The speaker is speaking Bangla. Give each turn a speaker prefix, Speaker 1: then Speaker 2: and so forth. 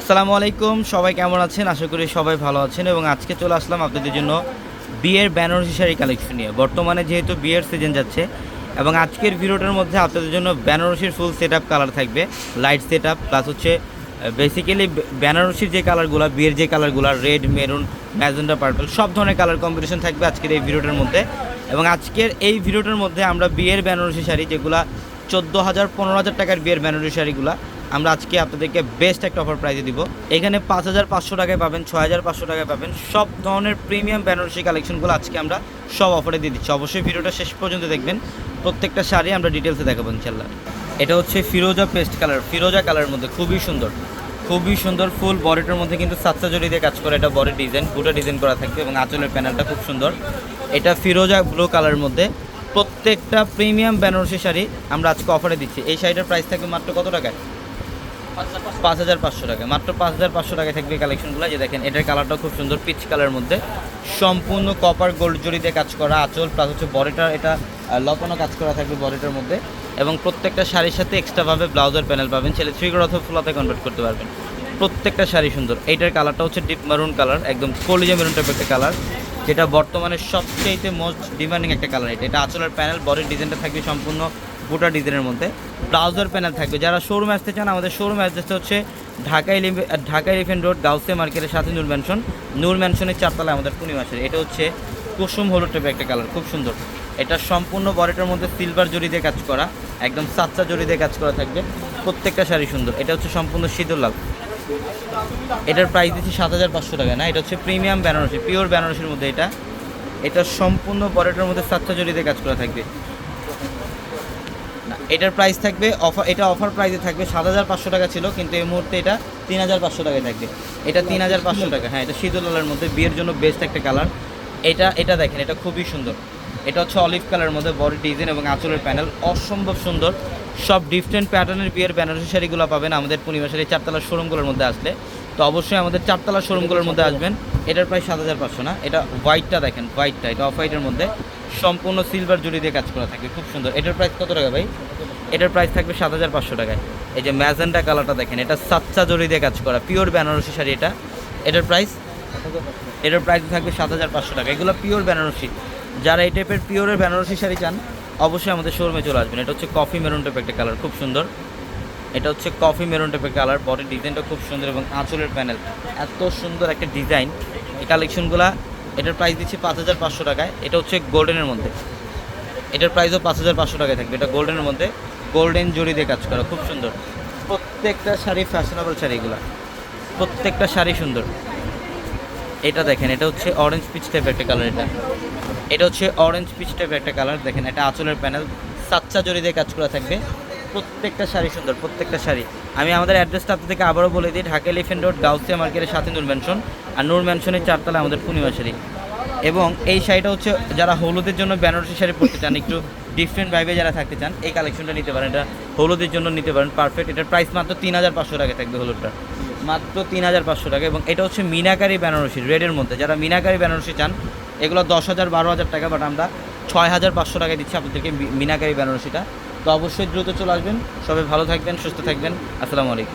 Speaker 1: আসসালামু আলাইকুম, সবাই কেমন আছেন? আশা করি সবাই ভালো আছেন এবং আজকে চলে আসলাম আপনাদের জন্য বিয়ের বেনারসি শাড়ি কালেকশন নিয়ে। বর্তমানে যেহেতু বিয়ের সিজন যাচ্ছে এবং আজকের ভিডিওটার মধ্যে আপনাদের জন্য বেনারসির ফুল সেট কালার থাকবে লাইট সেট প্লাস হচ্ছে বেসিক্যালি বেনারসির যে কালারগুলো বিয়ের যে কালারগুলো রেড মেরুন ম্যাজেন্ডা পার্পল সব ধরনের কালার কম্বিনেশন থাকবে আজকের এই ভিডিওটার মধ্যে। এবং আজকের এই ভিডিওটার মধ্যে আমরা বিয়ের বেনারসি শাড়ি, যেগুলা চোদ্দ হাজার পনেরো হাজার টাকার বিয়ের বেনারসি শাড়িগুলো আমরা আজকে আপনাদেরকে বেস্ট একটা অফার প্রাইজে দিব। এখানে পাঁচ হাজার পাঁচশো টাকায় পাবেন, ছয় হাজার পাঁচশো টাকায় পাবেন। সব ধরনের প্রিমিয়াম বেনারসি কালেকশনগুলো আজকে আমরা সব অফারে দিয়ে দিচ্ছি। অবশ্যই ভিডিওটা শেষ পর্যন্ত দেখবেন। প্রত্যেকটা শাড়ি আমরা ডিটেলসে দেখাবো ইনশাল্লাহ এটা হচ্ছে ফিরোজা পেস্ট কালার ফিরোজা কালারের মধ্যে খুবই সুন্দর। খুবই সুন্দর ফুল বডিটার মধ্যে কিন্তু সাতটা জড়ি দিয়ে কাজ করে। এটা বডি ডিজাইন পুরো ডিজাইন করা থাকবে এবং আঁচলের প্যানেলটা খুব সুন্দর। এটা ফিরোজা ব্লু কালারের মধ্যে প্রত্যেকটা প্রিমিয়াম বেনারসি শাড়ি আমরা আজকে অফারে দিচ্ছি। এই শাড়িটার প্রাইস থাকবে মাত্র কত টাকায়? পাঁচ হাজার পাঁচশো টাকা। মাত্র পাঁচ হাজার পাঁচশো টাকায় থাকবে কালেকশনগুলো যে দেখেন, এটার কালারটা খুব সুন্দর পিচ কালারের মধ্যে। সম্পূর্ণ কপার গোল্ড জড়িতে কাজ করা আঁচল প্লাস হচ্ছে বডিটা এটা লতানো কাজ করা থাকবে বডিটার মধ্যে। এবং প্রত্যেকটা শাড়ির সাথে এক্সট্রাভাবে ব্লাউজের প্যানেল পাবেন। ছেলে থ্রিগর অথবা ফুলাতে কনভার্ট করতে পারবেন। প্রত্যেকটা শাড়ি সুন্দর। এইটার কালারটা হচ্ছে ডিপ মারুন কালার একদম কলিজা মেরুন টাইপের একটা কালার যেটা বর্তমানে সবচেয়ে মোস্ট ডিমান্ডিং একটা কালার এটা। এটা আঁচলের প্যানেল বডির ডিজাইনটা থাকবে সম্পূর্ণ গোটা ডিজাইনের মধ্যে ব্লাউজার প্যানেল থাকবে। যারা শোরুমে আসতে চান, আমাদের শোরুম অ্যাড্রেসটা হচ্ছে ঢাকা এলিভে ঢাকা এলিফেন্ট রোড গাউসে মার্কেটের সাথে নূর ম্যানশন নূর ম্যানশনের চারতলায় আমাদের পূর্ণিমাসের এটা হচ্ছে কুসুম হলুদ টাইপের একটা কালার খুব সুন্দর। এটা সম্পূর্ণ বডিটার মধ্যে সিলভার জড়ি দিয়ে কাজ করা, একদম সাতটা জড়ি দিয়ে কাজ করা থাকবে। প্রত্যেকটা শাড়ি সুন্দর। এটা হচ্ছে সম্পূর্ণ শীতল লাল। এটার প্রাইস দিচ্ছি সাত হাজার পাঁচশো টাকা, না? এটা হচ্ছে প্রিমিয়াম বেনারসি পিওর বেনারসির মধ্যে এটা। এটা সম্পূর্ণ বডিটার মধ্যে সাতটা জড়ি দিয়ে কাজ করা থাকবে। এটার প্রাইস থাকবে অফার এটা অফার প্রাইসে থাকবে সাত হাজার পাঁচশো টাকা ছিল কিন্তু এই মুহূর্তে এটা তিন হাজার পাঁচশো টাকায় থাকবে। এটা তিন হাজার পাঁচশো টাকা হ্যাঁ এটা শীতল লালের মধ্যে বিয়ের জন্য বেস্ট একটা কালার এটা এটা দেখেন এটা খুবই সুন্দর। এটা হচ্ছে অলিভ কালারের মধ্যে বডি ডিজাইন এবং আঁচলের প্যানেল অসম্ভব সুন্দর। সব ডিফারেন্ট প্যাটার্নের বিয়ের বেনারসি শাড়িগুলো পাবেন আমাদের পূর্ণিমা শাড়ি চারতলার শোরুমগুলোর মধ্যে আসলে। তো অবশ্যই আমাদের চারতলার শোরুমগুলোর মধ্যে আসবেন। এটার প্রায় সাত হাজার পাঁচশো না এটা হোয়াইটটা দেখেন হোয়াইটটা এটা অফ হোয়াইটের মধ্যে। সম্পূর্ণ সিলভার জুড়ি দিয়ে কাজ করা থাকে। খুব সুন্দর। এটার প্রাইস কত টাকা ভাই? এটার প্রাইস থাকবে সাত হাজার পাঁচশো টাকায়। এই যে ম্যাজেন্ডা কালারটা দেখেন, এটা সাতচা জড়ি দিয়ে কাজ করা। পিওর বেনারসি শাড়ি এটা। এটার প্রাইস এটার প্রাইস থাকবে সাত হাজার পাঁচশো টাকা। এগুলো পিওর বেনারসি যারা এই টাইপের পিওরের বেনারসি শাড়ি চান, অবশ্যই আমাদের শোরুমে চলে আসবেন। এটা হচ্ছে কফি মেরুন টাইপের একটা কালার খুব সুন্দর। এটা হচ্ছে কফি মেরুন টাইপের কালার বডি ডিজাইনটা খুব সুন্দর এবং আঁচলের প্যানেল এত সুন্দর একটা ডিজাইন এই কালেকশনগুলা এটার প্রাইস দিচ্ছি পাঁচ হাজার পাঁচশো টাকায়। এটা হচ্ছে গোল্ডেনের মধ্যে। এটার প্রাইসও পাঁচ হাজার পাঁচশো টাকায় থাকবে। এটা গোল্ডেনের মধ্যে। গোল্ডেন জড়ি দিয়ে কাজ করা, খুব সুন্দর। প্রত্যেকটা শাড়ি ফ্যাশনেবল শাড়িগুলো। প্রত্যেকটা শাড়ি সুন্দর। এটা দেখেন, এটা হচ্ছে অরেঞ্জ পিচ টাইপের একটা কালার এটা। এটা হচ্ছে অরেঞ্জ পিচ টাইপের একটা কালার দেখেন, এটা আঁচলের প্যানেল সাতচা জড়ি দিয়ে কাজ করা থাকবে। প্রত্যেকটা শাড়ি সুন্দর, প্রত্যেকটা শাড়ি। আমি আমাদের অ্যাড্রেসটা আপনাদেরকে আবারও বলে দিই, ঢাকা এলিফেন্ট রোড গাউসিয়া মার্কেটের সাথে নূর ম্যানশন আর নূর ম্যানশনের চারতলা আমাদের পূর্ণিমা শাড়ি। এবং এই শাড়িটা হচ্ছে যারা হলুদের জন্য বেনারসি শাড়ি পরতে চান, একটু ডিফারেন্ট ভাইবে যারা থাকতে চান, এই কালেকশনটা নিতে পারেন। এটা হলুদের জন্য নিতে পারেন পারফেক্ট এটার প্রাইস মাত্র তিন হাজার পাঁচশো টাকা থাকবে হলুদটা। মাত্র তিন হাজার পাঁচশো টাকা এবং এটা হচ্ছে মিনাকারি বেনারসি রেডের মধ্যে। যারা মিনাকারি বেনারসি চান, এগুলো দশ হাজার বারো হাজার টাকা বাট আমরা ছয় হাজার পাঁচশো টাকায় দিচ্ছি আপনাদেরকে মিনাকারি বেনারসিটা। তো অবশ্যই দ্রুত চলে আসবেন। সবাই ভালো থাকবেন সুস্থ থাকবেন। আসসালামু আলাইকুম।